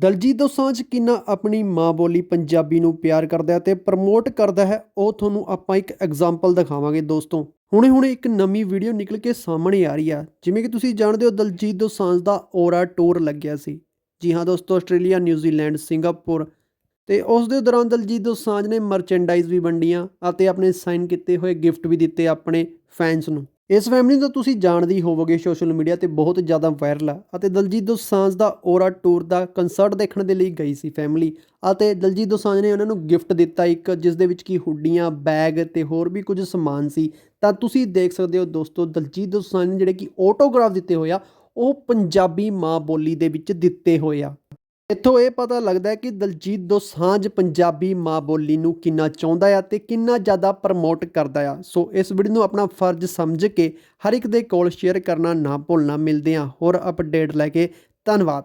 ਦਲਜੀਤ ਦੋਸਾਂਝ ਕਿੰਨਾ ਆਪਣੀ ਮਾਂ ਬੋਲੀ ਪੰਜਾਬੀ ਨੂੰ ਪਿਆਰ ਕਰਦਾ ਹੈ ਤੇ ਪ੍ਰਮੋਟ ਕਰਦਾ ਹੈ, ਉਹ ਤੁਹਾਨੂੰ ਆਪਾਂ ਇੱਕ ਐਗਜ਼ਾਮਪਲ ਦਿਖਾਵਾਂਗੇ ਦੋਸਤੋ। ਹੁਣੇ-ਹੁਣੇ ਇੱਕ ਨਵੀਂ ਵੀਡੀਓ ਨਿਕਲ ਕੇ ਸਾਹਮਣੇ ਆ ਰਹੀ ਆ। ਜਿਵੇਂ ਕਿ ਤੁਸੀਂ ਜਾਣਦੇ ਹੋ, ਦਲਜੀਤ ਦੋਸਾਂਝ ਦਾ ਔਰਾ ਟੂਰ ਲੱਗਿਆ ਸੀ। ਜੀ ਹਾਂ ਦੋਸਤੋ, ਆਸਟ੍ਰੇਲੀਆ ਨਿਊਜ਼ੀਲੈਂਡ ਸਿੰਗਾਪੁਰ। ਤੇ ਉਸ ਦੇ ਦੌਰਾਨ ਦਲਜੀਤ ਦੋਸਾਂਝ ਨੇ ਮਰਚੈਂਡਾਈਜ਼ ਵੀ ਵੰਡੀਆਂ ਅਤੇ ਆਪਣੇ ਸਾਈਨ ਕੀਤੇ ਹੋਏ ਗਿਫਟ ਵੀ ਦਿੱਤੇ ਆਪਣੇ ਫੈਨਸ ਨੂੰ। ਇਸ ਫੈਮਿਲੀ ਨੂੰ ਤੁਸੀਂ ਜਾਣਦੇ ਹੋਵੋਗੇ ਸੋਸ਼ਲ ਮੀਡੀਆ ਤੇ ਬਹੁਤ ਜ਼ਿਆਦਾ ਵਾਇਰਲ ਆ ਅਤੇ ਦਲਜੀਤ ਦੋਸਾਂਝ ਦਾ ਔਰਾ ਟੂਰ ਦਾ ਕੰਸਰਟ ਦੇਖਣ ਦੇ ਲਈ ਗਈ ਸੀ ਫੈਮਿਲੀ ਅਤੇ ਦਲਜੀਤ ਦੋਸਾਂਝ ਨੇ ਉਹਨਾਂ ਨੂੰ ਗਿਫਟ ਦਿੱਤਾ ਇੱਕ, ਜਿਸ ਦੇ ਵਿੱਚ ਕੀ ਹੁੱਡੀਆਂ ਬੈਗ ਤੇ ਹੋਰ ਵੀ ਕੁਝ ਸਮਾਨ ਸੀ। ਤਾਂ ਤੁਸੀਂ ਦੇਖ ਸਕਦੇ ਹੋ ਦੋਸਤੋ, ਦਲਜੀਤ ਦੋਸਾਂਝ ਨੇ ਜਿਹੜੇ ਕਿ ਆਟੋਗ੍ਰਾਫ ਦਿੱਤੇ ਹੋਏ ਆ, ਉਹ ਪੰਜਾਬੀ ਮਾਂ ਬੋਲੀ ਦੇ ਵਿੱਚ ਦਿੱਤੇ ਹੋਏ ਆ। ਇੱਥੋਂ ਇਹ ਪਤਾ ਲੱਗਦਾ ਹੈ ਕਿ ਦਲਜੀਤ ਦੋਸਾਂਝ ਪੰਜਾਬੀ ਮਾਂ ਬੋਲੀ ਨੂੰ ਕਿੰਨਾ ਚਾਹੁੰਦਾ ਆ ਤੇ ਕਿੰਨਾ ਜ਼ਿਆਦਾ ਪ੍ਰਮੋਟ ਕਰਦਾ ਆ। ਸੋ ਇਸ ਵੀਡੀਓ ਨੂੰ ਆਪਣਾ ਫਰਜ਼ ਸਮਝ ਕੇ ਹਰ ਇੱਕ ਦੇ ਕੋਲ ਸ਼ੇਅਰ ਕਰਨਾ ਨਾ ਭੁੱਲਣਾ। ਮਿਲਦੇ ਆ ਹੋਰ ਅਪਡੇਟ ਲੈ ਕੇ। ਧੰਨਵਾਦ।